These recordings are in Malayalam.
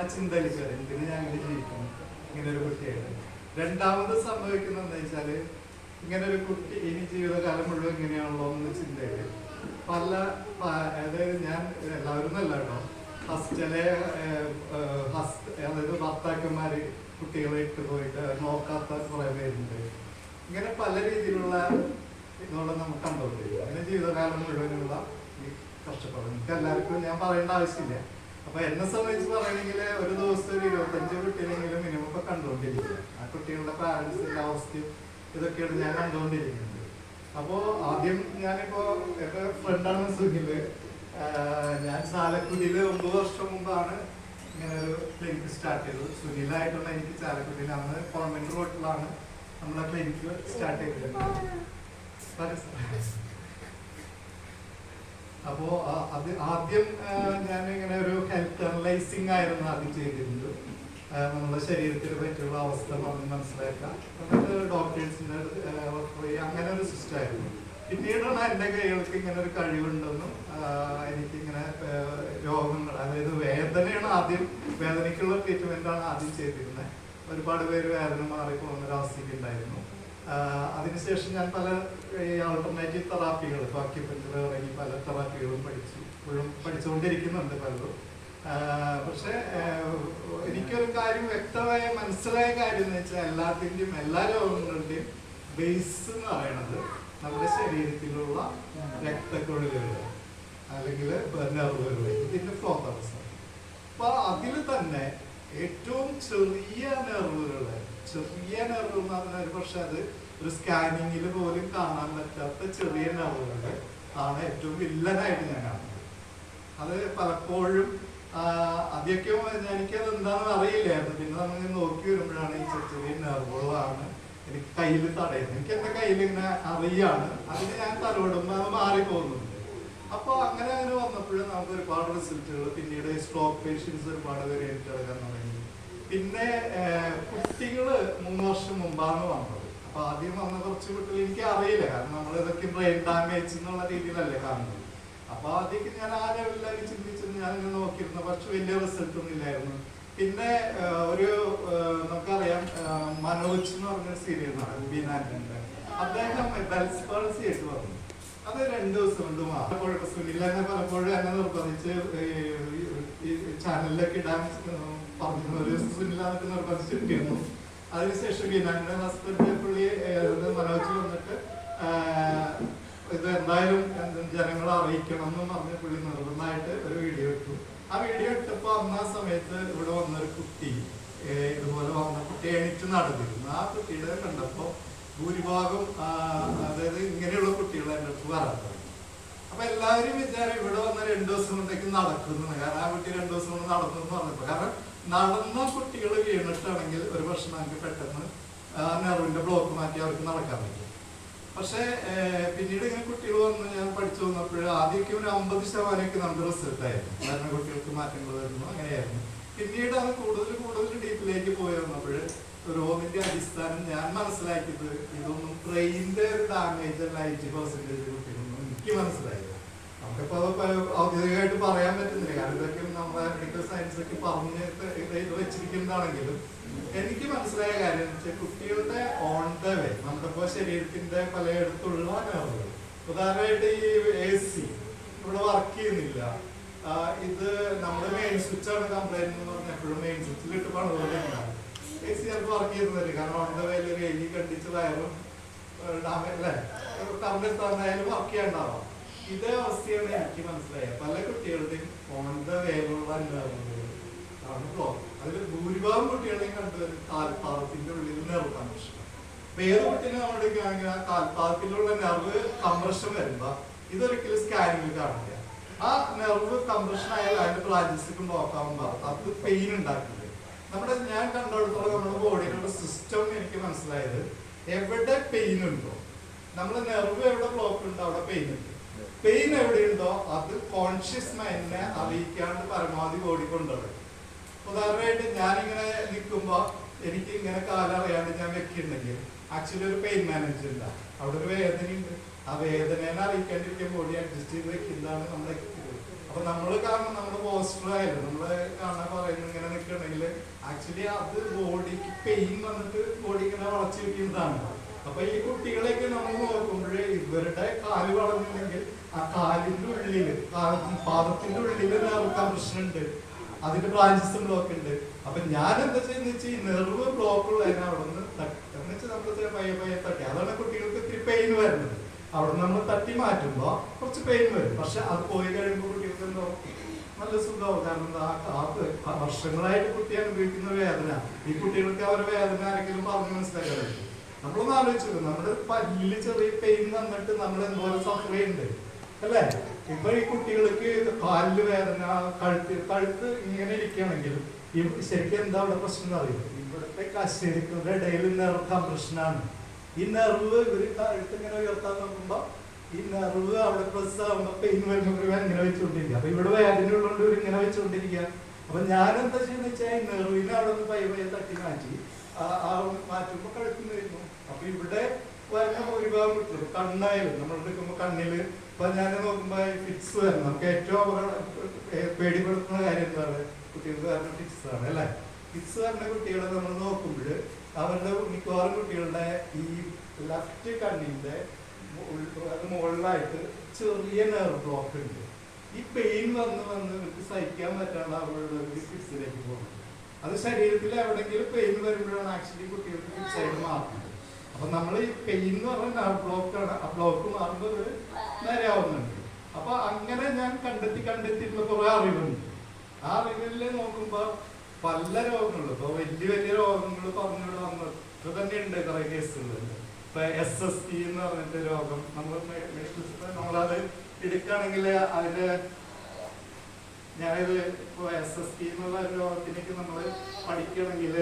ആ കയറി. എന്തിനു ഞാൻ ഇങ്ങനെ ജീവിക്കണം ഇങ്ങനെ ഒരു കുട്ടിയായിട്ട് രണ്ടാമത് സംഭവിക്കുന്നത് എന്താ വെച്ചാൽ ഇങ്ങനെ ഒരു കുട്ടി ഇനി ജീവിതകാലം മുഴുവൻ ഇങ്ങനെയാണല്ലോ എന്ന് ചിന്തയിൽ പല അതായത് ഞാൻ എല്ലാവരും അല്ല കേട്ടോ. ഹസ്റ്റലെ അതായത് ഭർത്താക്കന്മാര് കുട്ടികളെ ഇട്ട് പോയിട്ട് നോക്കാത്ത കുറെ പേരുണ്ട്. ഇങ്ങനെ പല രീതിയിലുള്ള ഇതുകൊണ്ട് നമുക്ക് കണ്ടുകൊണ്ടിരിക്കും അങ്ങനെ ജീവിതകാലം മുഴുവനുള്ള കഷ്ടപ്പാട് നിങ്ങൾക്ക് എല്ലാവർക്കും ഞാൻ പറയേണ്ട ആവശ്യമില്ല. അപ്പൊ എന്നെ സംബന്ധിച്ച് പറയണെങ്കിൽ ഒരു ദിവസം ഒരു ഇരുപത്തഞ്ച് കുട്ടിയെങ്കിലും മിനിമം ഇപ്പൊ കണ്ടുകൊണ്ടിരിക്കുക ആ കുട്ടികളുടെ പാരന്റ്സിന്റെ അവസ്ഥയും ഇതൊക്കെയാണ് ഞാൻ കണ്ടുകൊണ്ടിരിക്കുന്നത്. അപ്പോ ആദ്യം ഞാനിപ്പോ എന്റെ ഫ്രണ്ടാണ് സുഖിൽ ഞാൻ ചാലക്കുടിയിൽ ഒമ്പത് വർഷം മുമ്പാണ് ഇങ്ങനെ ഒരു ക്ലിനിക്ക് സ്റ്റാർട്ട് ചെയ്തത്. സുനിലായിട്ടുള്ള എനിക്ക് ചാലക്കുടിയിൽ അന്ന് കോൺവെന്റ് റോഡിലാണ് നമ്മളെ ക്ലിനിക്ക് സ്റ്റാർട്ട് സാറേ. അപ്പോ അത് ആദ്യം ഞാൻ ഇങ്ങനെ ഒരു ഹെൽത്ത് അനലൈസിങ് ആയിരുന്നു ആദ്യം ചെയ്തിരുന്നത്. നമ്മുടെ ശരീരത്തിന് പറ്റിയുള്ള അവസ്ഥ പറഞ്ഞ് മനസ്സിലാക്കാം ഡോക്ടേഴ്സിന്റെ പോയി. അങ്ങനെ ഒരു സിസ്റ്റം ആയിരുന്നു. പിന്നീടാണ് എന്റെ കൈകൾക്ക് ഇങ്ങനെ ഒരു കഴിവുണ്ടെന്നും എനിക്ക് എനിക്കിങ്ങനെ രോഗങ്ങൾ അതായത് വേദനയാണ് ആദ്യം വേദനയ്ക്കുള്ള ട്രീറ്റ്മെന്റ് ആണ് ആദ്യം ചെയ്തിരുന്നത്. ഒരുപാട് പേര് വേദന മാറി പോകുന്ന ഒരു അവസ്ഥയ്ക്ക് ഉണ്ടായിരുന്നു. അതിനുശേഷം ഞാൻ പല ആൾട്ടർനേറ്റീവ് തെറാപ്പികൾ അക്യുപഞ്ചർ ഇറങ്ങി പല തെറാപ്പികളും പഠിച്ചു. ഇപ്പോഴും പഠിച്ചുകൊണ്ടിരിക്കുന്നുണ്ട് പലതും. പക്ഷേ എനിക്കൊരു കാര്യം വ്യക്തമായ മനസ്സിലായ കാര്യം എന്ന് വെച്ചാൽ എല്ലാത്തിന്റെയും എല്ലാ രോഗങ്ങളുടെയും ബേസ് എന്ന് പറയുന്നത് നമ്മുടെ ശരീരത്തിലുള്ള രക്തക്കൊഴുകുകൾ അല്ലെങ്കിൽ നെർവുകൾ ഇതിന്റെ ഫോക്കസ് അപ്പൊ അതിൽ തന്നെ ഏറ്റവും ചെറിയ നെർവുകൾ ചെറിയ ഒരു പക്ഷെ അത് ഒരു സ്കാനിങ്ങിൽ പോലും കാണാൻ പറ്റാത്ത ചെറിയ നെർവുകൾ ആണ് ഏറ്റവും വില്ലനായിട്ട് ഞാൻ കാണുന്നത്. അത് പലപ്പോഴും ആദ്യമൊക്കെ എനിക്കത് എന്താണെന്ന് അറിയില്ലായിരുന്നു പിന്നെ നമ്മൾ നോക്കി വരുമ്പോഴാണ് ഈ ചെറിയ നെർവുകളാണ് എനിക്ക് കയ്യിൽ തടയുന്നത്. എനിക്ക് എന്റെ കയ്യിൽ ഇങ്ങനെ അറിയാണ്. അതിന് ഞാൻ തലോടുമ്പോൾ അത് മാറിപ്പോകുന്നുണ്ട് അപ്പോൾ അങ്ങനെ അങ്ങനെ വന്നപ്പോഴും നമുക്ക് ഒരുപാട് റിസൾട്ടുകൾ പിന്നീട് സ്ട്രോക്ക് പേഷ്യൻസ് ഒരുപാട് പേര് ഏറ്റെടുക്കാൻ തുടങ്ങി പിന്നെ കുട്ടികൾ മൂന്ന് വർഷം മുമ്പാണ് വന്നത്. അപ്പൊ ആദ്യം വന്ന കുറച്ച് കുട്ടികൾ എനിക്ക് അറിയില്ല. കാരണം നമ്മൾ ഇതൊക്കെ ബ്രെയിൻ ഡാമേജ് എന്നുള്ള രീതിയിലല്ലേ കാണുന്നത്. അപ്പൊ ആദ്യമൊക്കെ ഞാൻ ആ ലെവലിലൊക്കെ ചിന്തിച്ചത് ഞാൻ ഇങ്ങനെ നോക്കിയിരുന്നു. പക്ഷെ വലിയ റിസൾട്ട് ഒന്നും ഇല്ലായിരുന്നു. പിന്നെ ഒരു നമുക്കറിയാം മനോജ് എന്ന് പറഞ്ഞ സീരിയൽ ബീനാൻഡിന്റെ അദ്ദേഹം ആയിട്ട് വന്നു. അത് രണ്ടു ദിവസം കൊണ്ട് മാറി. സുനിൽ തന്നെ പലപ്പോഴും എന്നെ നിർബന്ധിച്ച് ഈ ചാനലിലൊക്കെ ഇടാൻ പറഞ്ഞു ഒരു ദിവസം സുനിലാന്നൊക്കെ നിർബന്ധിച്ചിട്ടിരുന്നു അതിനുശേഷം ബീനാന്റെ ഹസ്ബൻഡ് പുള്ളി മനോജ് വന്നിട്ട് ഇത് എന്തായാലും ജനങ്ങളെ അറിയിക്കണം എന്ന് പറഞ്ഞ് പുള്ളി നിർബന്ധമായിട്ട് ഒരു വീഡിയോ ഇട്ടു. ആ വീഡിയോ ഇട്ടപ്പോൾ അന്ന് ആ സമയത്ത് ഇവിടെ വന്നൊരു കുട്ടി ഇതുപോലെ വന്ന കുട്ടി എണീറ്റ് നടന്നിരുന്നു. ആ കുട്ടിയുടെ കണ്ടപ്പോൾ ഭൂരിഭാഗം അതായത് ഇങ്ങനെയുള്ള കുട്ടികൾ എന്റെ അടുത്ത് വരാത്തത് അപ്പൊ എല്ലാവരും വിചാരം ഇവിടെ വന്ന രണ്ടു ദിവസം കൊണ്ടേക്ക് നടക്കുന്നു. കാരണം ആ കുട്ടി രണ്ടു ദിവസം കൊണ്ട് നടന്നു എന്ന് പറഞ്ഞപ്പോ. കാരണം നടന്ന കുട്ടികൾ വീണിട്ടാണെങ്കിൽ ഒരു പ്രശ്നം നമുക്ക് പെട്ടെന്ന് ആ ബ്ലോക്ക് മാറ്റി അവർക്ക് നടക്കാൻ പറ്റും. പക്ഷേ പിന്നീട് ഇങ്ങനെ കുട്ടികൾ വന്ന് ഞാൻ പഠിച്ചു വന്നപ്പോൾ ആദ്യമൊക്കെ ഒരു അമ്പത് ശതമാനമൊക്കെ നമുക്ക് റിസൾട്ട് ആയിരുന്നു. കാരണം കുട്ടികൾക്ക് മാറ്റങ്ങൾ വരുന്നു അങ്ങനെയായിരുന്നു. പിന്നീട് അത് കൂടുതൽ കൂടുതൽ ഡീപ്പിലേക്ക് പോയി വന്നപ്പോൾ രോഗിന്റെ അടിസ്ഥാനം ഞാൻ മനസ്സിലാക്കിയത് ഇതൊന്നും ട്രെയിനിന്റെ ഒരു ഡാമേജ് അല്ല എയ്റ്റി പെർസെന്റേജ് കുട്ടികളൊന്നും എനിക്ക് മനസ്സിലായില്ല. നമുക്കിപ്പോ ഔദ്യോഗികമായിട്ട് പറയാൻ പറ്റുന്നില്ല. കാരണം ഇതൊക്കെ നമ്മുടെ മെഡിക്കൽ ഒക്കെ പറഞ്ഞ് ഇത് വെച്ചിരിക്കുന്നതാണെങ്കിലും എനിക്ക് മനസ്സിലായ കാര്യം എന്ന് വെച്ചാൽ കുട്ടികളുടെ ഓൺ ദ വേ നമ്മുടെ ഇപ്പോ ശരീരത്തിന്റെ പലയിടത്തുള്ള നേർവുകൾ ഉദാഹരണമായിട്ട് ഈ എ സി ഇവിടെ വർക്ക് ചെയ്യുന്നില്ല. ഇത് നമ്മുടെ മെയിൻ സ്വിച്ച് ആണ് കംപ്ലൈന്റ് എന്ന് പറഞ്ഞാൽ എപ്പോഴും മെയിൻ സ്വിച്ചിൽ ഇട്ട് ഉണ്ടാവും എ സി ചിലപ്പോൾ വർക്ക് ചെയ്യുന്നില്ല. കാരണം ഓൺ ദ വേയിൽ ഒരു എലി കണ്ടിച്ച് വയറും ഡാമേജ് അല്ലേ? കറണ്ട് എത്താനായാലും വർക്ക് ചെയ്യണ്ടാവാം. ഇതേ അവസ്ഥയാണ് എനിക്ക് മനസ്സിലായത്. പല കുട്ടികളുടെയും ആണ് ബ്ലോക്ക് അതിൽ ഭൂരിഭാഗം കുട്ടികളെയും കണ്ടത് കാൽപാദത്തിന്റെ ഉള്ളിൽ നെർവ് കംപ്രഷൻ അപ്പൊ ഏത് കുട്ടീനെ ആ കാൽപാദത്തിലുള്ള നെർവ് കംപ്രഷൻ വരുമ്പോ ഇതൊരിക്കലും സ്കാനിങ്ങിൽ കാണില്ല ആ നെർവ് കംപ്രഷൻ ആയാൽ അതിന്റെ ബ്രാഞ്ചസ് ബ്ലോക്ക് ആകുമ്പോ അത് പെയിൻ ഉണ്ടാക്കില്ല? നമ്മുടെ ഞാൻ കണ്ടിടത്തോളം നമ്മുടെ ബോഡിയിലുള്ള സിസ്റ്റം എനിക്ക് മനസ്സിലായത് എവിടെ പെയിൻ ഉണ്ടോ? നമ്മുടെ നെർവ് എവിടെ ബ്ലോക്ക് ഉണ്ടോ? അവിടെ പെയിൻ ഉണ്ട്. പെയിൻ എവിടെയുണ്ടോ അത് കോൺഷ്യസ് മൈൻഡിനെ അറിയിക്കാണ്ട് പരമാവധി ഓടിക്കൊണ്ടത് ഉദാഹരണമായിട്ട് ഞാനിങ്ങനെ നിൽക്കുമ്പോൾ എനിക്ക് ഇങ്ങനെ കാലറിയാണ്ട് ഞാൻ വെക്കുന്നുണ്ടെങ്കിൽ ആക്ച്വലി ഒരു പെയിൻ മാനേജർ മാനേജ്മെന്റ് അവിടെ ഒരു വേദനയുണ്ട്. ആ വേദനേനെ അറിയിക്കാണ്ടിരിക്കാൻ ബോഡി അഡ്ജസ്റ്റ് ചെയ്ത് വെക്കുന്നതാണ് നമ്മുടെ. അപ്പൊ നമ്മൾ കാരണം നമ്മുടെ പോസ്റ്റർ ആയാലും നമ്മൾ കാണാൻ പറയുന്നത് ഇങ്ങനെ നിൽക്കണമെങ്കിൽ ആക്ച്വലി അത് ബോഡിക്ക് പെയിൻ വന്നിട്ട് ബോഡി ഇങ്ങനെ വളച്ചു വെക്കുന്നതാണ്. അപ്പൊ ഈ കുട്ടികളെയൊക്കെ നമ്മൾ നോക്കുമ്പോഴേ ഇവരുടെ കാൽ വളർന്നില്ലെങ്കിൽ ആ കാലിന്റെ ഉള്ളിൽ പാദത്തിന്റെ ഉള്ളിൽ നേർക്കാൻ പ്രശ്നമുണ്ട് അതിന്റെ ബ്രാഞ്ചസ് ബ്ലോക്ക് ഉണ്ട്. അപ്പൊ ഞാൻ എന്താ ചെയ്യുന്ന വെച്ചാൽ ഈ നെർവ് ബ്ലോക്ക് ഉള്ളതിനെ അവിടെ നിന്ന് എന്ന് വെച്ചാൽ നമ്മൾ പയ്യെ പയ്യെ തട്ടി. അതാണ് കുട്ടികൾക്ക് ഇത്തിരി പെയിൻ വരുന്നത്. അവിടെ നമ്മൾ തട്ടി മാറ്റുമ്പോൾ കുറച്ച് പെയിൻ വരും. പക്ഷെ അത് പോയി കഴിയുമ്പോൾ കുട്ടികൾക്ക് എന്തോ നല്ല സുഖമാവും. കാരണം ആ വർഷങ്ങളായിട്ട് കുട്ടി അനുഭവിക്കുന്ന വേദന. ഈ കുട്ടികൾക്ക് അവരുടെ വേദന ആരെങ്കിലും പറഞ്ഞു മനസ്സിലാക്കാൻ നമ്മളൊന്ന് ആലോചിച്ചു നമ്മുടെ പല്ലിൽ ചെറിയ പെയിൻ വന്നിട്ട് നമ്മൾ എന്തോരം സഫർ ചെയ്യുന്നുണ്ട് അല്ലേ? ഇപ്പൊ ഈ കുട്ടികൾക്ക് കാലിൽ വേദന കഴുത്ത് കഴുത്ത് ഇങ്ങനെ ഇരിക്കുകയാണെങ്കിൽ ഈ ശരിക്കും എന്താ അവിടെ പ്രശ്നം എന്ന് അറിയോ? ഇവിടുത്തെ കശേരികളുടെ ഇടയിൽ നെർവ് കംപ്രഷനാണ് ഈ നെർവ് ഇവർ കഴുത്ത് ഇങ്ങനെ ഉയർത്താൻ നോക്കുമ്പോ ഈ നെർവ് അവിടെ പ്രസ് ആവുമ്പോ പെയിൻ വരുമ്പോ ഇവർ ഇങ്ങനെ വെച്ചുകൊണ്ടിരിക്കുക അപ്പൊ ഇവിടെ വേദന ഉള്ളതുകൊണ്ട് ഇവർ ഇങ്ങനെ വെച്ചുകൊണ്ടിരിക്കുക അപ്പൊ ഞാൻ എന്താ ചെയ്യുന്ന വെച്ചാൽ നെർവിനെ അവിടെ നിന്ന് പൈ പയ്യെ തട്ടി മാറ്റി. ആ മാറ്റുമ്പോ കഴുത്തിന് വരുന്നു. അപ്പൊ ഇവിടെ വരുന്ന ഭൂരിഭാഗം കിട്ടും കണ്ണായാലും നമ്മൾ എടുക്കുമ്പോ കണ്ണിൽ ഇപ്പൊ ഞാൻ നോക്കുമ്പോ ഫിക്സ് വരണം. നമുക്ക് ഏറ്റവും അപകട- പേടിപ്പെടുത്തുന്ന കാര്യം എന്താണ്? കുട്ടികൾക്ക് കാരണം ഫിക്സ് ആണ് അല്ലെ? ഫിക്സ് വരുന്ന കുട്ടികളെ നമ്മൾ നോക്കുമ്പോൾ അവരുടെ മിക്കവാറും കുട്ടികളുടെ ഈ ലെഫ്റ്റ് കണ്ണിന്റെ അത് മുകളിലായിട്ട് ചെറിയ നെർവ് ബ്ലോക്ക് ഉണ്ട്. ഈ പെയിൻ വന്ന് വന്ന് ഇവർക്ക് സഹിക്കാൻ പറ്റാണ്ട് അവരുടെ ഒരു ഫിക്സിലേക്ക് പോകുന്നത്. അത് ശരീരത്തിൽ എവിടെയെങ്കിലും പെയിൻ വരുമ്പോഴാണ് ആക്ച്വലി കുട്ടികൾക്ക് ഫിക്സ് ആയിട്ട് മാറുന്നത്. അപ്പൊ നമ്മൾ ഈ പെയിൻ എന്ന് ബ്ലോക്ക് ആണ്. ആ ബ്ലോക്ക് മാറുമ്പോൾ നേരെ നേരെയാവുന്നുണ്ട്. അപ്പൊ അങ്ങനെ ഞാൻ കണ്ടെത്തി കണ്ടെത്തിയിട്ടുള്ള കുറെ അറിവുണ്ട്. ആ അറിവിൽ നോക്കുമ്പോ പല രോഗങ്ങളും ഇപ്പൊ വലിയ വലിയ രോഗങ്ങൾ പറഞ്ഞു വന്നു. ഇപ്പൊ തന്നെ ഉണ്ട് കുറെ കേസുകളുണ്ട് ഇപ്പൊ എസ് എസ് ടി എന്ന് പറഞ്ഞിട്ട് രോഗം. നമ്മൾ നമ്മളത് എടുക്കുകയാണെങ്കിൽ അതിന്റെ ഞാനിത് ഇപ്പൊ എസ് എസ് ടി എന്നുള്ള രോഗത്തിലേക്ക് നമ്മൾ പഠിക്കണമെങ്കിൽ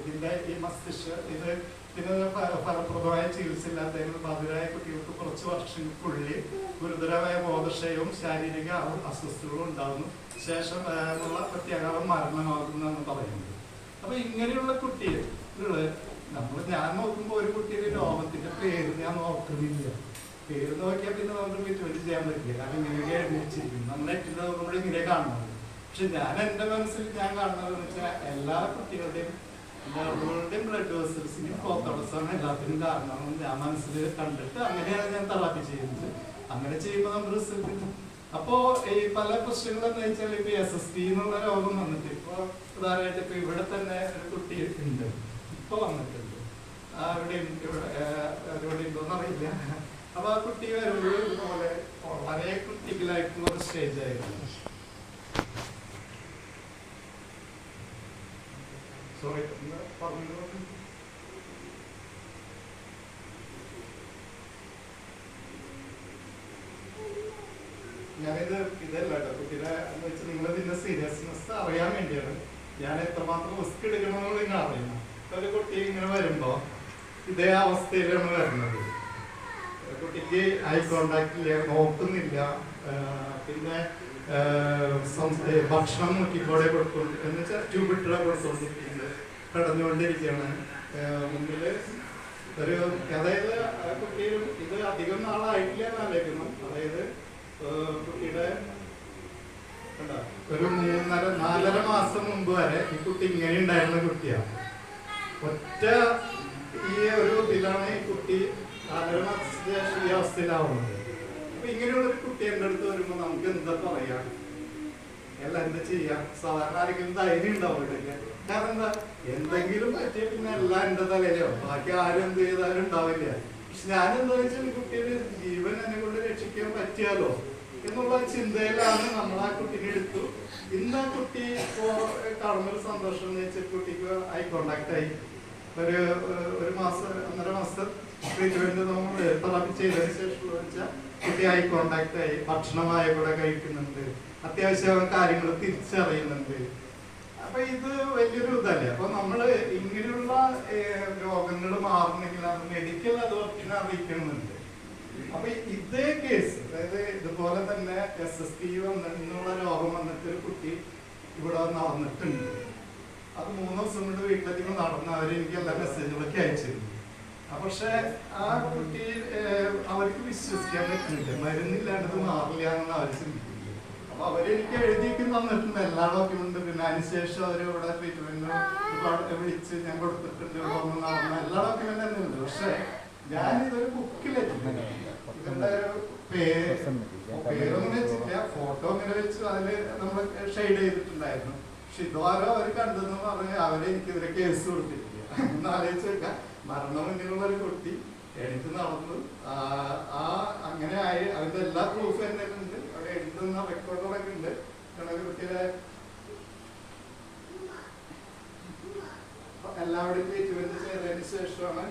ഇതിന്റെ ഈ മസ്തിഷ്ക ഇത് ഫ- ഫലപ്രദമായ ചികിത്സ ഇല്ലാത്തതിന് ബാധിതരായ കുട്ടികൾക്ക് കുറച്ച് വർഷങ്ങൾക്കുള്ളിൽ ഗുരുതരമായ ബോധക്ഷയവും ശാരീരിക അസ്വസ്ഥതകളും ഉണ്ടാകുന്നു. ശേഷം ഉള്ള പ്രത്യാഘാതം മരണമാകുന്നെന്ന് പറയുന്നത്. അപ്പൊ ഇങ്ങനെയുള്ള കുട്ടികൾ നമ്മൾ ഞാൻ നോക്കുമ്പോൾ ഒരു കുട്ടിയുടെ രോഗത്തിന്റെ പേര് ഞാൻ നോക്കുന്നില്ല. പേര് നോക്കിയാൽ പിന്നെ നമുക്ക് ട്രീറ്റ്മെന്റ് ചെയ്യാൻ പറ്റില്ല. കാരണം ഇങ്ങനെയൊക്കെ എഴുതിച്ചിരിക്കും നമ്മൾ നെറ്റിൽ നോക്കുമ്പോൾ ഇങ്ങനെ കാണുന്നത്. പക്ഷെ ഞാൻ എന്റെ മനസ്സിൽ ഞാൻ കാണുന്നത് വെച്ചാൽ എല്ലാ കുട്ടികളുടെയും ബ്ലഡ് കണ്ടിട്ട് അങ്ങനെയാണ് ഞാൻ തെറാപ്പി ചെയ്യുന്നത്. അങ്ങനെ ചെയ്യുമ്പോൾ റിസൾട്ട് അപ്പോ ഈ പല പ്രശ്നങ്ങളും എന്ന് വെച്ചാൽ ഇപ്പൊ എസ് എസ് ടി എന്നുള്ള രോഗം വന്നിട്ട് ഇപ്പൊ ഉദാഹരണമായിട്ട് ഇപ്പൊ ഇവിടെ തന്നെ ഒരു കുട്ടി ഉണ്ട്. ഇപ്പൊ വന്നിട്ടുണ്ട്. ആ, ഇവിടെ അറിയില്ല. അപ്പൊ ആ കുട്ടി വരുമ്പോൾ ഇതുപോലെ വളരെ ക്രിട്ടിക്കലായിട്ടുള്ള ഒരു സ്റ്റേജ് ആയിരുന്നു. സോറി പറഞ്ഞു ഞാനിത് ഇതല്ല കേട്ടോ. കുട്ടിയുടെ എന്ന് വെച്ചാൽ നിങ്ങൾ ഇതിന്റെ സീരിയസ്നെസ് അറിയാൻ വേണ്ടിയാണ്. ഞാൻ എത്രമാത്രം റിസ്ക് എടുക്കണമെന്ന് നിങ്ങൾ അറിയണം ഒരു കുട്ടി ഇങ്ങനെ വരുമ്പോ ഇതേ അവസ്ഥയിലാണ് വരുന്നത്. കുട്ടിക്ക് ഐ കോണ്ടാക്ട് ഇല്ല നോക്കുന്നില്ല പിന്നെ ഭക്ഷണം നോക്കിക്കോടെ കൊടുക്കൊണ്ട് എന്ന് വെച്ചാൽ ട്യൂബിട്ടുള്ള കൊടുത്തോണ്ടിരിക്കുന്നത്. കടന്നുകൊണ്ടിരിക്കുകയാണ്. മുമ്പിൽ ഒരു അതായത് ആ കുട്ടിയും ഇത് അധികം നാളായിട്ടില്ല എന്നാലേക്കുന്നു അതായത് കുട്ടിയുടെ? ഒരു മൂന്നര നാലര മാസം മുമ്പ് വരെ ഈ കുട്ടി ഇങ്ങനെ ഉണ്ടായിരുന്ന കുട്ടിയാണ് ഒറ്റ ഈ ഒരു ഇതിലാണ് ഈ കുട്ടി നാലര മാസത്തിന് ശേഷം ഈ അവസ്ഥയിലാവുന്നത്. ഇങ്ങനെയുള്ള ഒരു കുട്ടി എന്റെ അടുത്ത് വരുമ്പോ നമുക്ക് എന്താ പറയാ? എല്ലാം എന്താ ചെയ്യാ? സാധാരണ ആരെങ്കിലും ധൈര്യം ഉണ്ടാവില്ല കാരണം എന്താ? എന്തെങ്കിലും പറ്റിയ പിന്നെ എല്ലാം എന്റെ തലയിലോ. ബാക്കി ആരും എന്ത് ചെയ്താലും ഉണ്ടാവില്ല. പക്ഷെ ഞാൻ എന്താ വെച്ചാൽ കുട്ടിയുടെ ജീവൻ എന്നെ കൊണ്ട് രക്ഷിക്കാൻ പറ്റിയാലോ എന്നുള്ള ചിന്തയിലാണ് നമ്മൾ ആ കുട്ടീനെ എടുത്തു. ഇന്ന് ആ കുട്ടി ഇപ്പോ കാണുന്നൊരു സന്തോഷം എന്ന് വെച്ചാൽ കുട്ടിക്ക് ഐ കോണ്ടാക്ട് ആയി. ഒരു ഒരു മാസം ഒന്നര മാസം ട്രീറ്റ്മെന്റ് നമ്മൾ തെറാപ്പി ചെയ്തതിന് ശേഷം വെച്ചാൽ കുട്ടി ഐ കോണ്ടാക്ട് ആയി ഭക്ഷണമായ കൂടെ കഴിക്കുന്നുണ്ട്. അത്യാവശ്യം കാര്യങ്ങൾ തിരിച്ചറിയുന്നുണ്ട്. അപ്പൊ ഇത് വലിയൊരു ഇതല്ലേ? അപ്പൊ നമ്മൾ ഇങ്ങനെയുള്ള രോഗങ്ങൾ മാറണമെങ്കിൽ അത് മെഡിക്കൽ അതോറിറ്റിനെ അറിയിക്കണമെന്നുണ്ട് അപ്പൊ ഇതേ കേസ് അതായത് ഇതുപോലെ തന്നെ എസ് എസ് ടി വന്നുള്ള രോഗം വന്നിട്ട് ഒരു കുട്ടി ഇവിടെ നടന്നിട്ടുണ്ട്. അത് മൂന്ന് ദിവസം കൊണ്ട് വീട്ടിലേക്ക് നടന്ന് അവർ എനിക്ക് എല്ലാ മെസ്സേജുകളൊക്കെ അയച്ചിരുന്നു. പക്ഷെ ആ കുട്ടി അവർക്ക് വിശ്വസിക്കാൻ പറ്റുന്നില്ല മരുന്നില്ലാണ്ട് മാറില്ല എന്ന് അവർ ചിന്തിക്കുന്നത് അപ്പൊ അവരെനിക്ക് എഴുതിയൊക്കെ തന്നിട്ടുണ്ട്. എല്ലാ ഡോക്യുമെന്റും പിന്നെ അതിനുശേഷം അവർ ഇവിടെ ട്രീറ്റ്മെന്റ് വിളിച്ച് ഞാൻ കൊടുത്തിട്ടുണ്ട്. വന്ന് നടന്ന എല്ലാ ഡോക്യുമെന്റ് തന്നെ ഉണ്ട്. പക്ഷെ ഞാൻ ഇതൊരു ബുക്കിലെത്തുന്നില്ല ഇതിന്റെ ഒരു പേര് പേരൊന്നും വെച്ചില്ല ഫോട്ടോ ഇങ്ങനെ വെച്ച് അതിൽ നമ്മൾ ഷെയ്ഡ് ചെയ്തിട്ടുണ്ടായിരുന്നു. പക്ഷെ ഇതുവരെ അവർ കണ്ടെന്ന് പറഞ്ഞ് അവരെ എനിക്കെതിരെ കേസ് കൊടുത്തിട്ടില്ല. ഒന്ന് ആലോചിച്ച് വെക്കാം മരണ മുന്നിലുള്ള ഒരു കുട്ടി എഴുത്ത് നടന്നു. ആ അങ്ങനെ ആയി. അതിന്റെ എല്ലാ പ്രൂഫ് തന്നെ ഉണ്ട്. അവിടെ എഴുതുന്ന റെക്കോർഡുകളൊക്കെ ഉണ്ട്. കണക്ക് കുട്ടിയുടെ എല്ലാവരുടെയും ട്രീറ്റ്മെന്റ് ചെയ്തതിന് ശേഷമാണ്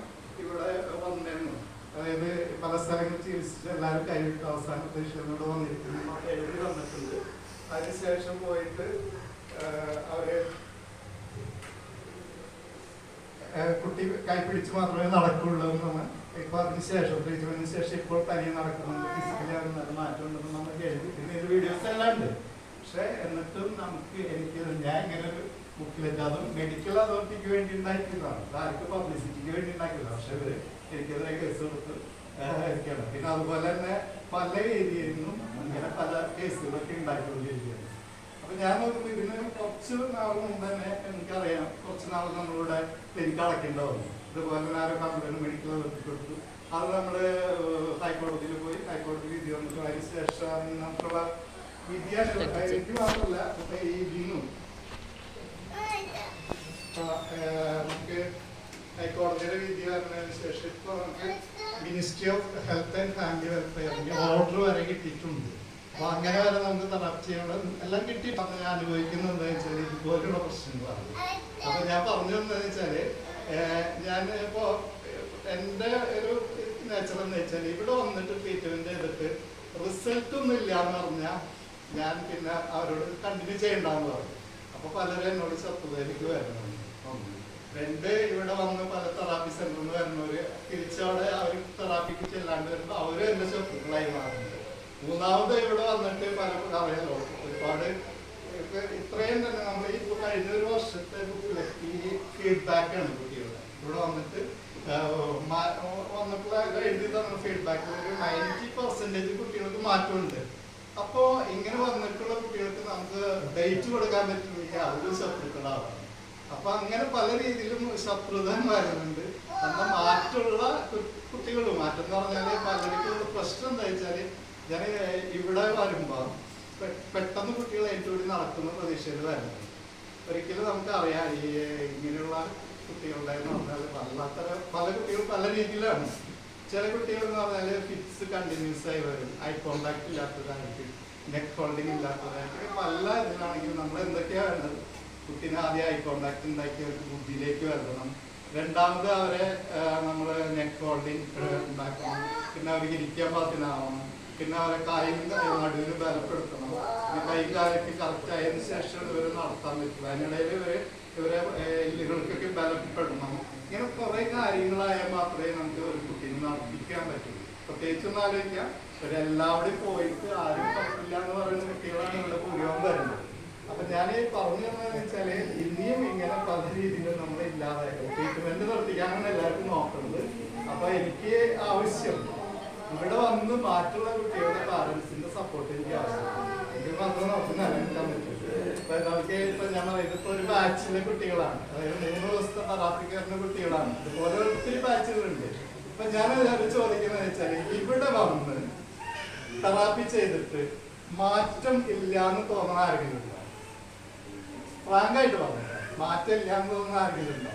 ഇവിടെ വന്നിരുന്നത്. അതായത് പല സ്ഥലങ്ങളിൽ ചികിത്സിച്ച് എല്ലാവരും കൈവിട്ട് അവസാന പരീക്ഷയിലൂടെ വന്നിരിക്കുന്നു. എഴുതി വന്നിട്ടുണ്ട്. അതിനുശേഷം പോയിട്ട് അവർ കുട്ടി കൈ പിടിച്ച് മാത്രമേ നടക്കുള്ളൂ എന്നാണ് ഇപ്പൊ അതിന് ശേഷം ട്രീറ്റ്മെന്റിന് ശേഷം ഇപ്പോൾ തനിയെ നടക്കുന്നുണ്ട്. ഫിസിക്കലി അവർ നല്ല മാറ്റം ഉണ്ടെന്ന് നമ്മൾ എഴുതി പിന്നെ ഇത് വീഡിയോസ് എല്ലാം ഉണ്ട്. പക്ഷെ എന്നിട്ടും നമുക്ക് എനിക്ക് ഞാൻ ഇങ്ങനെ ഒരു ബുക്കിലെറ്റ് അതും മെഡിക്കൽ അതോറിറ്റിക്ക് വേണ്ടി ഉണ്ടാക്കിയതാണ്. ആർക്കും പബ്ലിസിറ്റിക്ക് വേണ്ടി ഉണ്ടാക്കിയതാണ്. പക്ഷെ ഇവർ എനിക്കെതിരെ കേസ് കൊടുത്ത് പിന്നെ അതുപോലെ തന്നെ പല ഏരിയയിൽ നിന്നും ഇങ്ങനെ പല കേസുകളൊക്കെ ഉണ്ടാക്കിക്കൊണ്ടിരിക്കുകയാണ് അപ്പൊ ഞാൻ നോക്കുമ്പോ ഇതിന് കുറച്ച് നാൾ മുമ്പ് തന്നെ എനിക്കറിയാം. കുറച്ച് നാൾ നമ്മളിവിടെ എനിക്ക് അടക്കേണ്ട വന്നു ഇതുപോലെ തന്നെ ആരോ കംപ്ലൈന്റ് മെഡിക്കൽ കൊടുത്തു. അത് നമ്മൾ ഹൈക്കോടതിയിൽ പോയി ഹൈക്കോടതി വിധി വന്നിട്ട് അതിന് ശേഷം നമുക്കുള്ള വിദ്യാഭ്യാസം എനിക്ക് മാത്രമല്ല ഈ ഇതിനും നമുക്ക് ഹൈക്കോടതിയുടെ വിധി വരുന്നതിന് ശേഷം ഇപ്പൊ നമുക്ക് ministry of health and family വെൽഫെയറിന്റെ order വരെ കിട്ടിയിട്ടുണ്ട്. അപ്പൊ അങ്ങനെ വരെ നമുക്ക് തെറാപ്പി ചെയ്യണം എല്ലാം കിട്ടി. അനുഭവിക്കുന്നത് എന്താ വെച്ചാൽ ഇതുപോലുള്ള പ്രശ്നങ്ങളാണ്. അപ്പൊ ഞാൻ പറഞ്ഞു എന്താന്ന് വെച്ചാൽ ഞാൻ ഇപ്പോ എന്റെ ഒരു നേച്ചർ എന്ന് വെച്ചാൽ ഇവിടെ വന്നിട്ട് ട്രീറ്റ്മെന്റ് ചെയ്തിട്ട് റിസൾട്ട് ഒന്നും ഇല്ല എന്ന് പറഞ്ഞാൽ ഞാൻ പിന്നെ അവരോട് കണ്ടിന്യൂ ചെയ്യണ്ടെന്ന് പറഞ്ഞു. അപ്പൊ പലരും എന്നോട് ശത്രുതയിലേക്ക് വരണം. രണ്ട് ഇവിടെ വന്ന് പല തെറാപ്പി സെന്ററിൽ വരുന്നവര് തിരിച്ചവിടെ അവർ തെറാപ്പിക്ക് ചെല്ലാണ്ട് വരുമ്പോ അവരും എന്റെ ശത്രുക്കളായി മാറുന്നുണ്ട്. മൂന്നാമത് ഇവിടെ വന്നിട്ട് പലപ്പോഴും അറിയാലോ ഒരുപാട് ഇത്രയും തന്നെ നമ്മൾ ഈ കഴിഞ്ഞ ഒരു വർഷത്തെ ഈ ആണ് കുട്ടികളുടെ ഇവിടെ വന്നിട്ട് വന്നിട്ടുള്ള എഴുതി തന്ന ഫീഡ്ബാക്ക് ഒരു നയന്റി പെർസെന്റേജ് കുട്ടികൾക്ക് മാറ്റമുണ്ട്. അപ്പോ ഇങ്ങനെ വന്നിട്ടുള്ള കുട്ടികൾക്ക് നമുക്ക് ഡേറ്റ് കൊടുക്കാൻ പറ്റുമെങ്കിൽ അതൊരു ശത്രുക്കളാവാണ് അപ്പൊ അങ്ങനെ പല രീതിയിലും ശത്രുത വരുന്നുണ്ട് എന്നാൽ മാറ്റമുള്ള കുട്ടികൾ മാറ്റം എന്ന് പറഞ്ഞാൽ പലർക്കുള്ള പ്രശ്നം എന്താ വെച്ചാൽ ഞാൻ ഇവിടെ വരുമ്പോ പെട്ടെന്ന് കുട്ടികൾ ഏറ്റവും നടക്കുന്ന പ്രതീക്ഷയിൽ വരുന്നത്. ഒരിക്കലും നമുക്ക് അറിയാം ഈ ഇങ്ങനെയുള്ള കുട്ടികളുടെ എന്ന് പറഞ്ഞാൽ വല്ലാത്ത പല കുട്ടികൾ പല രീതിയിലാണ്. ചില കുട്ടികൾ എന്ന് പറഞ്ഞാൽ ഫിറ്റ്സ് കണ്ടിന്യൂസ് ആയി വരും. ഐ കോണ്ടാക്ട് ഇല്ലാത്തതായിരിക്കും നെക്ക് ഹോൾഡിംഗ് ഇല്ലാത്തതായിരിക്കും പല ഇതിലാണെങ്കിലും നമ്മൾ എന്തൊക്കെയാ വേണ്ടത് കുട്ടീനെ ആദ്യം ഐ കോണ്ടാക്ട് ഉണ്ടാക്കി അവർക്ക് ബുദ്ധിയിലേക്ക് വരണം. രണ്ടാമത് അവരെ നമ്മൾ നെക്ക് ഹോൾഡിംഗ് ഉണ്ടാക്കണം. പിന്നെ അവർക്ക് ഇരിക്കാൻ പാകത്തിനാവണം. പിന്നെ അവരെ കായും നടുവിന് ബലപ്പെടുത്തണം. പിന്നെ കൈ കാലൊക്കെ കറക്റ്റ് ആയതിനു ശേഷം ഇവർ നടത്താൻ പറ്റില്ല. അതിനിടയിൽ ഇവർ ഇവരെ എല്ലുകൾക്കൊക്കെ ബലപ്പെടണം. ഇങ്ങനെ കുറെ കാര്യങ്ങളായാൽ മാത്രമേ നമുക്ക് ഒരു കുട്ടീനെ നടത്തിക്കാൻ പറ്റുള്ളൂ പ്രത്യേകിച്ച് ഒന്ന് ആലോചിക്കാം. ഇവരെല്ലാവരും പോയിട്ട് ആരും പറ്റില്ല എന്ന് പറയുന്ന കുട്ടികളാണ് ഇവിടെ ഭൂരിഭാഗം വരുന്നത്. അപ്പൊ ഞാൻ ഈ പറഞ്ഞു തന്നതെന്ന് വെച്ചാൽ ഇനിയും ഇങ്ങനെ പല രീതിയിലും ഇല്ലാതെ ട്രീറ്റ്മെന്റ് നിർത്തിക്കാനാണ് എല്ലാവർക്കും നോക്കുന്നത് അപ്പൊ എനിക്ക് ആവശ്യം. ഇവിടെ വന്ന് മാറ്റുള്ള കുട്ടികളുടെ പാരന്റ്സിന്റെ സപ്പോർട്ട് എനിക്ക് ആവശ്യമാണ്. ഇത് വന്ന് നമുക്ക് നിലനിൽക്കാൻ പറ്റും നമുക്ക് ഇപ്പൊ ഞാൻ പറയുന്നത് ഒരു ബാച്ചിലെ കുട്ടികളാണ്. അതായത് മൂന്ന് ദിവസത്തെ വരുന്ന കുട്ടികളാണ്. ഇതുപോലെ ഒത്തിരി ബാച്ചുകളുണ്ട് ഇപ്പൊ ഞാൻ ചോദിക്കുന്നത് വെച്ചാൽ ഇവിടെ വന്ന് തെറാപ്പി ചെയ്തിട്ട് മാറ്റം ഇല്ല എന്ന് തോന്നുന്ന ആരെങ്കിലും ഉണ്ടോ? ഫ്രാങ്കായിട്ട് പറഞ്ഞു മാറ്റം ഇല്ല എന്ന് തോന്നുന്ന ആരെങ്കിലും ഉണ്ടോ?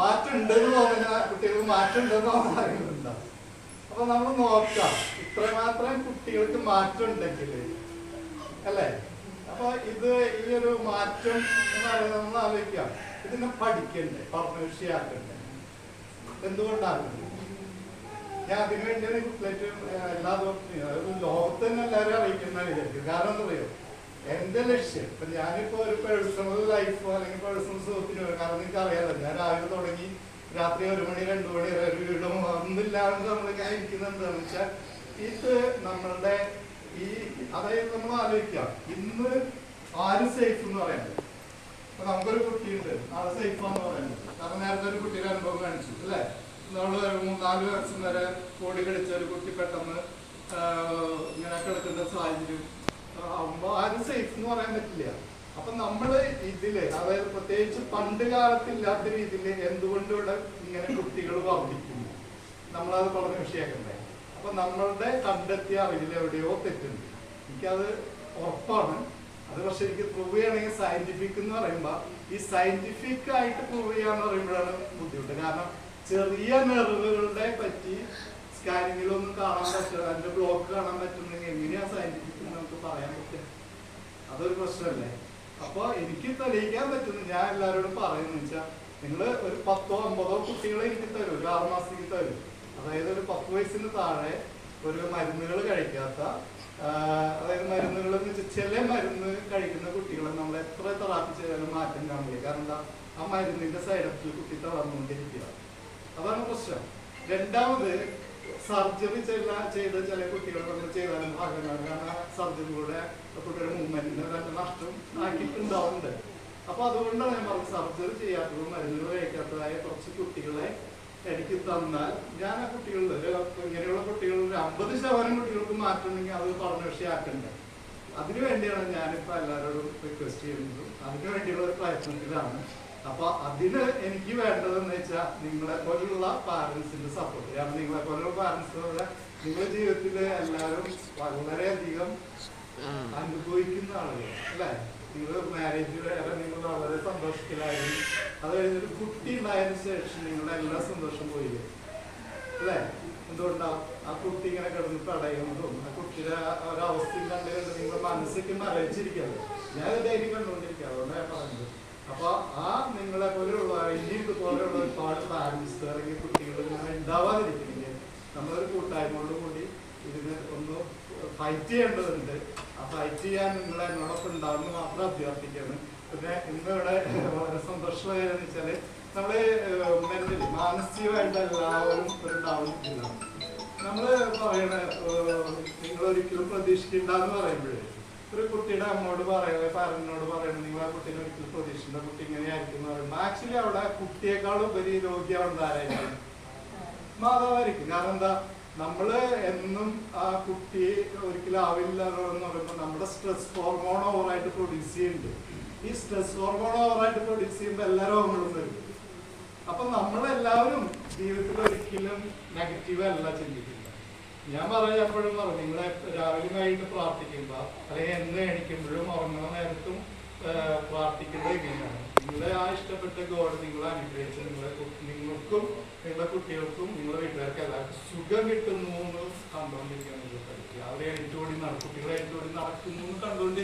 മാറ്റം ഉണ്ടെന്ന് തോന്നുന്ന കുട്ടികൾ മാറ്റം ഉണ്ടെന്ന് തോന്നുന്ന ആരെങ്കിലും ഉണ്ടോ? അപ്പൊ നമ്മൾ നോക്കാം. ഇത്രമാത്രം കുട്ടികൾക്ക് മാറ്റം ഉണ്ടെങ്കിൽ അല്ലേ? അപ്പൊ ഇത് ഈ ഒരു മാറ്റം എന്ന് പറയുന്നത് നമ്മൾ ആലോചിക്കാം. ഇതിനെ പഠിക്കണ്ടേ? പഠനവിഷയാക്കണ്ടേ എന്തുകൊണ്ടാണ്? ഞാൻ അതിനു വേണ്ടിയാണ് ഈ ബുക്ക്ലെറ്റ് എല്ലാ ദിവസവും ഒരു ലോകത്ത് തന്നെ എല്ലാവരും അറിയിക്കുന്ന വിചാരിക്കും കാരണം എന്താ പറയുക എന്റെ ലക്ഷ്യം ഇപ്പൊ ഞാനിപ്പോ ഒരു പേഴ്സണൽ ലൈഫോ അല്ലെങ്കിൽ പേഴ്സണൽ സുഹൃത്തിനോ കാരണം നിങ്ങൾക്ക് അറിയാലോ ഞാൻ രാവിലെ തുടങ്ങി രാത്രി ഒരു മണി രണ്ടു മണി വരെ ഒരു വീടും ഒന്നില്ലാതെ നമ്മൾ കഴിക്കുന്നത് എന്താണെന്ന് വെച്ചാൽ ഇത് നമ്മളുടെ ഈ അതായത് നമ്മൾ ആലോചിക്കാം ഇന്ന് ആര് സേഫ് എന്ന് പറയുന്നത് ഇപ്പൊ നമുക്കൊരു കുട്ടിയുണ്ട് ആൾ സേഫാന്ന് പറയുന്നത് കാരണം നേരത്തെ ഒരു കുട്ടിയുടെ അനുഭവം കാണിച്ചു അല്ലേ? നമ്മൾ മൂന്നാൽ വർഷം വരെ കോടി കളിച്ച ഒരു കുട്ടി പെട്ടെന്ന് ഇങ്ങനെ കിടക്കുന്ന സാഹചര്യം ആവുമ്പോ ആരും സേഫ് എന്ന് പറയാൻ പറ്റില്ല. അപ്പൊ നമ്മൾ ഇതിൽ അതായത് പ്രത്യേകിച്ച് പണ്ട് കാലത്തില്ലാത്ത രീതിയിൽ എന്തുകൊണ്ട് ഇവിടെ ഇങ്ങനെ കുട്ടികൾ വർദ്ധിക്കുന്നു? നമ്മളത് വളരെ വിഷയമാക്കണ്ടേ? അപ്പൊ നമ്മളുടെ കണ്ടെത്തിയ അറിവിൽ എവിടെയോ തെറ്റുണ്ട്. എനിക്കത് ഉറപ്പാണ്. അത് പക്ഷെ എനിക്ക് പ്രൂവ് ചെയ്യണമെങ്കിൽ സയന്റിഫിക് എന്ന് പറയുമ്പോൾ ഈ സയന്റിഫിക് ആയിട്ട് പ്രൂവ് ചെയ്യാന്ന് പറയുമ്പോഴാണ് ബുദ്ധിമുട്ട്. കാരണം ചെറിയ നെറിവുകളുടെ പറ്റി സ്കാനിങ്ങിലൊന്നും കാണാൻ പറ്റില്ല. അതിന്റെ ബ്ലോക്ക് കാണാൻ പറ്റുന്നെങ്കിൽ എങ്ങനെയാ സയന്റിഫിക് നമുക്ക് പറയാൻ പറ്റുക? അതൊരു പ്രശ്നമല്ലേ? അപ്പൊ എനിക്ക് തെളിയിക്കാൻ പറ്റുന്നു ഞാൻ എല്ലാവരോടും പറയുന്നു വെച്ചാൽ നിങ്ങൾ ഒരു പത്തോ അമ്പതോ കുട്ടികളെ എനിക്ക് തരും. ഒരു ആറുമാസത്തേക്ക് തരും. അതായത് ഒരു പത്ത് വയസ്സിന് താഴെ ഒരു മരുന്നുകൾ കഴിക്കാത്ത അതായത് മരുന്നുകൾ എന്ന് വെച്ചാൽ ചില മരുന്ന് കഴിക്കുന്ന കുട്ടികളെ നമ്മൾ എത്ര തെറാപ്പി ചെയ്താലും മാറ്റം കാണില്ല കാരണം എന്താ? ആ മരുന്നിന്റെ സൈഡ് എഫക്റ്റിൽ കുട്ടി തളർന്നുകൊണ്ടിരിക്കുക. അതാണ് പ്രശ്നം. രണ്ടാമത് സർജറി ചെയ്ത ചെയ്ത ചില കുട്ടികൾ നമ്മൾ ചെയ്താലും ഭാഗമാണ് കാരണം സർജറിയുടെ കുട്ടിയുടെ മൂവ്മെന്റിന് തന്നെ നഷ്ടം ആക്കിയിട്ടുണ്ടാവുന്നുണ്ട്. അപ്പൊ അതുകൊണ്ടാണ് ഞാൻ പറഞ്ഞത് സർജറി ചെയ്യാത്തതും മരുന്നുകൾ കഴിക്കാത്തതായ കുറച്ച് കുട്ടികളെ എനിക്ക് തന്നാൽ ഞാൻ ആ കുട്ടികളിൽ ഇങ്ങനെയുള്ള കുട്ടികളിൽ അമ്പത് ശതമാനം കുട്ടികൾക്ക് മാറ്റണമെങ്കിൽ അത് പഠന വിഷയമാക്കണ്ടേ അതിനു വേണ്ടിയാണ് ഞാനിപ്പോ എല്ലാവരോടും റിക്വസ്റ്റ് ചെയ്യുന്നത്. അതിനു വേണ്ടിയുള്ള ഒരു പ്രയത്നത്തിലാണ്. അപ്പൊ അതിന് എനിക്ക് വേണ്ടതെന്ന് വെച്ചാൽ നിങ്ങളെ പോലുള്ള പാരന്റ്സിന്റെ സപ്പോർട്ട് കാരണം നിങ്ങളെ പോലുള്ള പാരന്റ്സ് നിങ്ങളുടെ ജീവിതത്തിൽ എല്ലാവരും വളരെയധികം അനുഭവിക്കുന്ന ആളുകൾ അല്ലെ? നിങ്ങൾ മാരേജ് വരെ നിങ്ങൾ വളരെ സന്തോഷത്തിലായിരുന്നു അത് കഴിഞ്ഞൊരു കുട്ടി ഉണ്ടായതിനു ശേഷം നിങ്ങളുടെ എല്ലാ സന്തോഷം പോയില്ലേ? അല്ലേ? എന്തുകൊണ്ടാണ് ആ കുട്ടി ഇങ്ങനെ കിടന്ന് തടയുന്നതും ആ കുട്ടിയുടെ ഒരവസ്ഥയും കണ്ട് കണ്ട് നിങ്ങളുടെ മനസ്സൊക്കെ മരവിച്ചിരിക്കുന്നത് ഞാൻ ധൈര്യം കണ്ടുകൊണ്ടിരിക്കുക അതുകൊണ്ടാണ് പറഞ്ഞത്. അപ്പൊ ആ നിങ്ങളെ പോലെയുള്ള ഇനി ഇതുപോലെയുള്ള ഒരുപാട് പാരന്റ്സ് അല്ലെങ്കിൽ കുട്ടികൾ ഇങ്ങനെ ഉണ്ടാവാതിരിക്കുന്നെങ്കിൽ നമ്മളൊരു കൂട്ടായ്മയോട് കൂടി ഇതിന് ഒന്ന് ഫൈറ്റ് ചെയ്യേണ്ടതുണ്ട്. ആ ഫൈറ്റ് ചെയ്യാൻ നിങ്ങളെ എന്നോടൊപ്പം ഉണ്ടാവുമെന്ന് മാത്രം അഭ്യർത്ഥിക്കുന്നു പിന്നെ ഇന്നിവിടെ വളരെ സന്തോഷമായെന്ന് വെച്ചാൽ നമ്മൾ മെന്റലി മാനസികമായിട്ട് എല്ലാവരും ഒരു ഡൗൺ നമ്മൾ പറയണ നിങ്ങൾ ഒരിക്കലും പ്രതീക്ഷിക്കണ്ടെന്ന് പറയുമ്പോഴേ ഒരു കുട്ടിയുടെ അമ്മോട് പറയുന്നത് പാരന്റിനോട് പറയണം നിങ്ങൾ ആ കുട്ടീനെ ഒരിക്കലും പ്രതീക്ഷിക്കേണ്ട കുട്ടി ഇങ്ങനെയായിരിക്കും എന്ന് പറയുമ്പോൾ ആക്ച്വലി അവിടെ കുട്ടിയെക്കാളും ഉപരി രോഗിയാവുന്നത് ആരായിരിക്കും? മാതാവായിരിക്കും. കാരണം എന്താ? നമ്മൾ എന്നും ആ കുട്ടി ഒരിക്കലും ആവില്ല എന്ന് പറയുമ്പോൾ നമ്മുടെ സ്ട്രെസ് ഹോർമോൺ ഓവറായിട്ട് പ്രൊഡ്യൂസ് ചെയ്യുന്നുണ്ട്. ഈ സ്ട്രെസ് ഹോർമോൺ ഓവറായിട്ട് പ്രൊഡ്യൂസ് ചെയ്യുമ്പോൾ എല്ലാവരും ഹോർമോൺസ് വരും അപ്പൊ നമ്മളെല്ലാവരും ജീവിതത്തിൽ ഒരിക്കലും നെഗറ്റീവ് അല്ല ചിന്തിക്കില്ല ഞാൻ പറഞ്ഞ എപ്പോഴും പറഞ്ഞു നിങ്ങളെ രാവിലെ കഴിഞ്ഞ് പ്രാർത്ഥിക്കുമ്പോ അല്ലെങ്കിൽ എന്ന് എണിക്കുമ്പോഴും ഉറങ്ങുന്ന നേരത്തും പ്രാർത്ഥിക്കുന്നത് എങ്ങനെയാണ് നിങ്ങളെ ആ ഇഷ്ടപ്പെട്ട ഗോഡ് നിങ്ങളെ അനുഗ്രഹിച്ച് നിങ്ങളെ നിങ്ങൾക്കും നിങ്ങളുടെ കുട്ടികൾക്കും നിങ്ങളുടെ വീട്ടുകാർക്ക് എല്ലാവർക്കും സുഖം കിട്ടുന്നു എന്ന് കണ്ടുകൊണ്ടിരിക്കുകയാണ് പഠിക്കുക. അവരെ എണിച്ചോടി നട കുട്ടികളെ എണിച്ചോടി നടക്കുന്നു എന്ന് കണ്ടുകൊണ്ട്